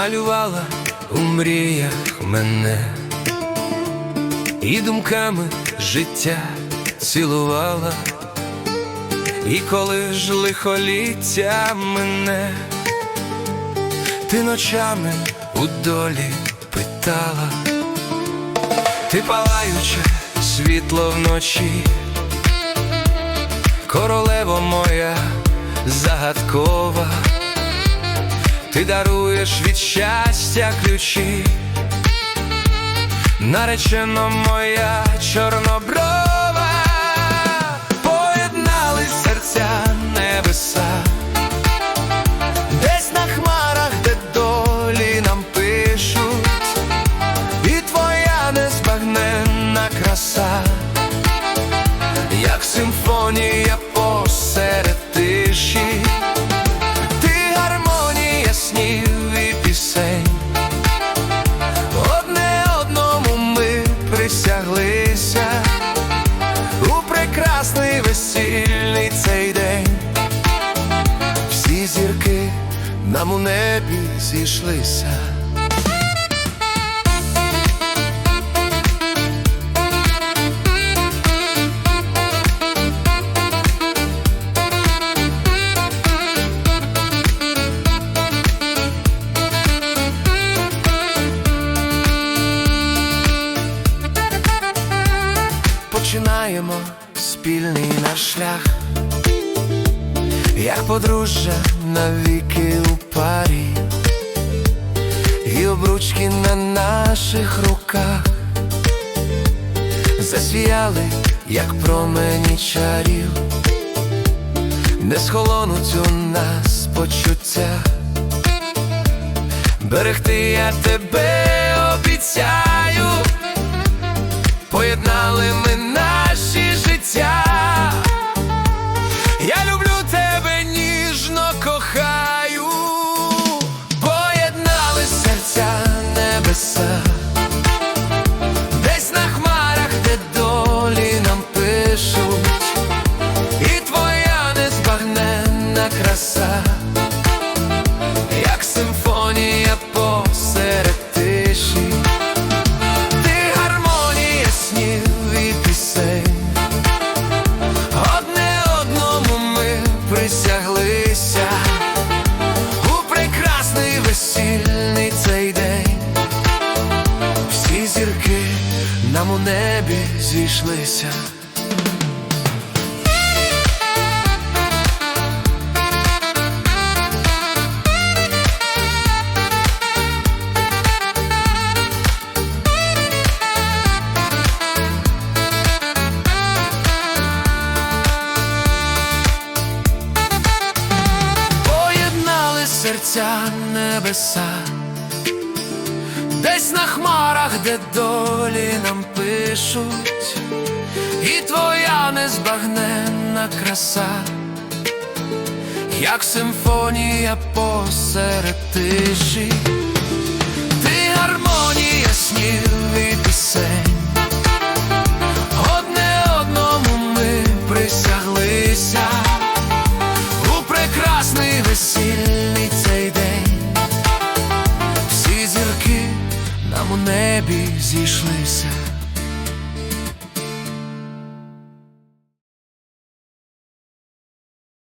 малювала у мріях мене, і думками життя цілувала, і коли ж лихоліття мене, ти ночами у долі питала, ти палаюче світло вночі, королево моя загадкова, ти даруєш від щастя ключі, наречена моя чорноброва, поєднали серця небеса, десь на хмарах, де долі нам пишуть, і твоя незбагненна краса, як симфонія прекрасний весільний цей день. Всі зірки нам у небі зійшлися. Починаємо спільний наш шлях, як подружжя навіки у парі, і обручки на наших руках. Засіяли, як промені чарів, не схолонуть у нас почуття, берегти я тебе обіцяю весільний цей день. Всі зірки нам у небі зійшлися. Серця небеса, десь на хмарах, де долі нам пишуть, і твоя незбагненна краса, як симфонія посеред тиші, Небі зійшлися.